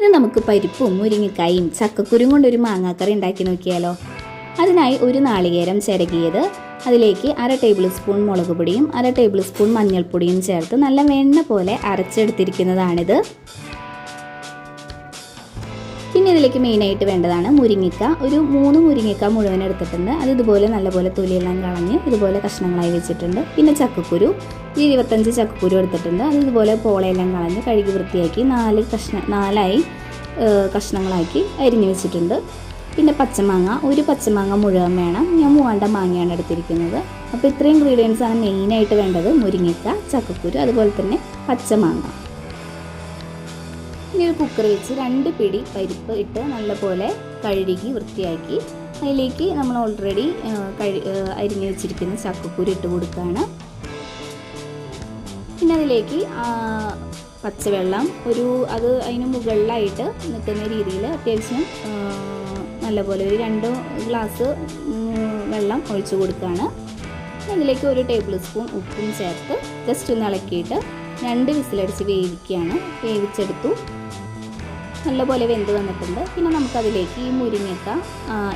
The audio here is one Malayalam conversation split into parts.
ഇത് നമുക്ക് പരിപ്പും മുരിങ്ങക്കായും ചക്കക്കുരും കൊണ്ടൊരു മാങ്ങാക്കറി ഉണ്ടാക്കി നോക്കിയാലോ? അതിനായി ഒരു നാളികേരം ചിരകിയത് അതിലേക്ക് അര ടേബിൾ സ്പൂൺ മുളക് പൊടിയും അര ടേബിൾ സ്പൂൺ മഞ്ഞൾപ്പൊടിയും ചേർത്ത് നല്ല വെണ്ണ പോലെ അരച്ചെടുത്തിരിക്കുന്നതാണിത്. പിന്നെ ഇതിലേക്ക് മെയിനായിട്ട് വേണ്ടതാണ് മുരിങ്ങിക്ക ഒരു മൂന്ന് മുരിങ്ങിക്ക മുഴുവൻ എടുത്തിട്ടുണ്ട്. അത് ഇതുപോലെ നല്ലപോലെ തൊലിയെല്ലാം കളഞ്ഞ് ഇതുപോലെ കഷ്ണങ്ങളായി വെച്ചിട്ടുണ്ട്. പിന്നെ ചക്കക്കുരു. ഒരു ഇരുപത്തഞ്ച് ചക്കക്കുരു എടുത്തിട്ടുണ്ട്. അത് ഇതുപോലെ പോളയെല്ലാം കളഞ്ഞ് കഴുകി വൃത്തിയാക്കി നാല് കഷ്ണ നാലായി കഷ്ണങ്ങളാക്കി അരിഞ്ഞു വെച്ചിട്ടുണ്ട്. പിന്നെ പച്ചമാങ്ങ. ഒരു പച്ചമാങ്ങ മുഴുവൻ വേണം. ഞാൻ മൂവാണ്ട മാങ്ങയാണ് എടുത്തിരിക്കുന്നത്. അപ്പോൾ ഇത്രയും ഇൻഗ്രീഡിയൻസ് ആണ് മെയിനായിട്ട് വേണ്ടത് മുരിങ്ങിക്ക ചക്കക്കുരു അതുപോലെ തന്നെ പച്ചമാങ്ങ. ഇനി ഒരു കുക്കർ വെച്ച് രണ്ട് പിടി പരിപ്പ് ഇട്ട് നല്ലപോലെ കഴുകി വൃത്തിയാക്കി. അതിലേക്ക് നമ്മൾ ഓൾറെഡി കഴി അരിഞ്ഞു വെച്ചിരിക്കുന്ന ചക്കക്കുരു ഇട്ട് കൊടുക്കുകയാണ്. പിന്നെ അതിലേക്ക് പച്ചവെള്ളം ഒരു അത് അതിന് മുകളിലായിട്ട് നിൽക്കുന്ന രീതിയിൽ അത്യാവശ്യം നല്ലപോലെ ഒരു രണ്ട് ഗ്ലാസ് വെള്ളം ഒഴിച്ചു കൊടുക്കുകയാണ്. അതിലേക്ക് ഒരു ടേബിൾ സ്പൂൺ ഉപ്പും ചേർത്ത് ജസ്റ്റ് ഒന്ന് ഇളക്കിയിട്ട് രണ്ട് വിസിലടിച്ച് വേവിക്കുകയാണ്. വേവിച്ചെടുത്തു. നല്ലപോലെ വെന്ത് വന്നിട്ടുണ്ട്. പിന്നെ നമുക്കതിലേക്ക് ഈ മുരിങ്ങക്ക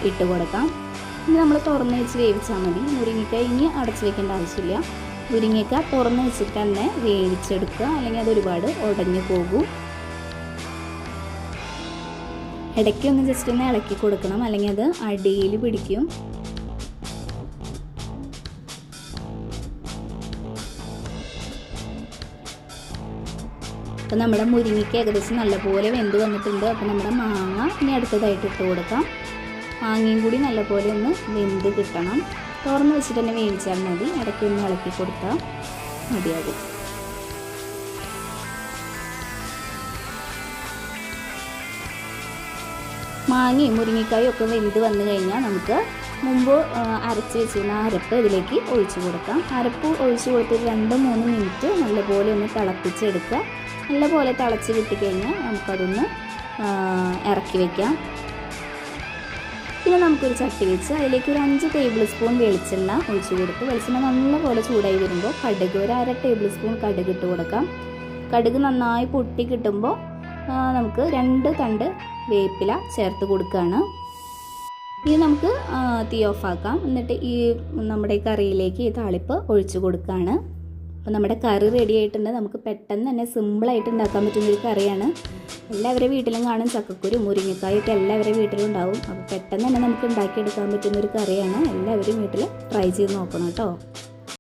ഇട്ട് കൊടുക്കാം. ഇനി നമ്മൾ തുറന്ന് വെച്ച് വേവിച്ചാൽ മതി. മുരിങ്ങക്ക ഇനി അടച്ചു വെക്കേണ്ട ആവശ്യമില്ല. മുരിങ്ങക്ക തുറന്ന് വെച്ചിട്ട് തന്നെ വേവിച്ചെടുക്കുക. അല്ലെങ്കിൽ അത് ഒരുപാട് ഉടഞ്ഞു പോകും. ഇടയ്ക്കൊന്ന് ജസ്റ്റ് ഒന്ന് ഇളക്കി കൊടുക്കണം. അല്ലെങ്കിൽ അത് അടിയിൽ പിടിക്കും. അപ്പോൾ നമ്മുടെ മുരിങ്ങയ്ക്ക് ഏകദേശം നല്ലപോലെ വെന്ത് വന്നിട്ടുണ്ട്. അപ്പോൾ നമ്മുടെ മാങ്ങ ഇനി അടുത്തതായിട്ട് ഇട്ട് കൊടുക്കാം. മാങ്ങയും കൂടി നല്ലപോലെ ഒന്ന് വെന്ത് കിട്ടണം. തുറന്ന് വെച്ചിട്ട് തന്നെ വേവിച്ചാൽ മതി. ഇടയ്ക്ക് ഒന്ന് ഇളക്കി കൊടുത്താൽ മതിയാകും. മാങ്ങയും മുരിങ്ങക്കായും ഒക്കെ വെന്ത് വന്നു കഴിഞ്ഞാൽ നമുക്ക് മുമ്പ് അരച്ച് വെച്ചിരുന്ന അരപ്പ് ഇതിലേക്ക് ഒഴിച്ചു കൊടുക്കാം. അരപ്പ് ഒഴിച്ചു കൊടുത്തിട്ട് രണ്ട് മൂന്ന് മിനിറ്റ് നല്ലപോലെ ഒന്ന് തിളപ്പിച്ചെടുക്കുക. നല്ലപോലെ തിളച്ച് കിട്ടിക്കഴിഞ്ഞാൽ നമുക്കതൊന്ന് ഇറക്കി വയ്ക്കാം പിന്നെ നമുക്കൊരു ചട്ടി വെച്ച് അതിലേക്ക് ഒരു അഞ്ച് ടേബിൾ സ്പൂൺ വെളിച്ചെണ്ണ ഒഴിച്ചു കൊടുത്ത് വെളിച്ചെണ്ണ നല്ലപോലെ ചൂടായി വരുമ്പോൾ കടുക് ഒരു അര ടേബിൾ സ്പൂൺ കടുക് ഇട്ട് കൊടുക്കാം. കടുക് നന്നായി പൊട്ടി കിട്ടുമ്പോൾ നമുക്ക് രണ്ട് തണ്ട് വേപ്പില ചേർത്ത് കൊടുക്കുകയാണ് ഇനി നമുക്ക് തീ ഓഫാക്കാം. എന്നിട്ട് ഈ നമ്മുടെ കറിയിലേക്ക് ഈ താളിപ്പ് ഒഴിച്ചു കൊടുക്കുകയാണ് അപ്പോൾ നമ്മുടെ കറി റെഡി ആയിട്ടുണ്ട്. നമുക്ക് പെട്ടെന്ന് തന്നെ സിമ്പിളായിട്ട് ഉണ്ടാക്കാൻ പറ്റുന്ന ഒരു കറിയാണ്. എല്ലാവരുടെ വീട്ടിലും കാണും ചക്കക്കുരു മുരിങ്ങക്കായൊക്കെ എല്ലാവരുടെ വീട്ടിലും ഉണ്ടാവും. അപ്പോൾ പെട്ടെന്ന് തന്നെ നമുക്ക് ഉണ്ടാക്കിയെടുക്കാൻ പറ്റുന്ന ഒരു കറിയാണ്. എല്ലാവരും വീട്ടിൽ ട്രൈ ചെയ്ത് നോക്കണം കേട്ടോ.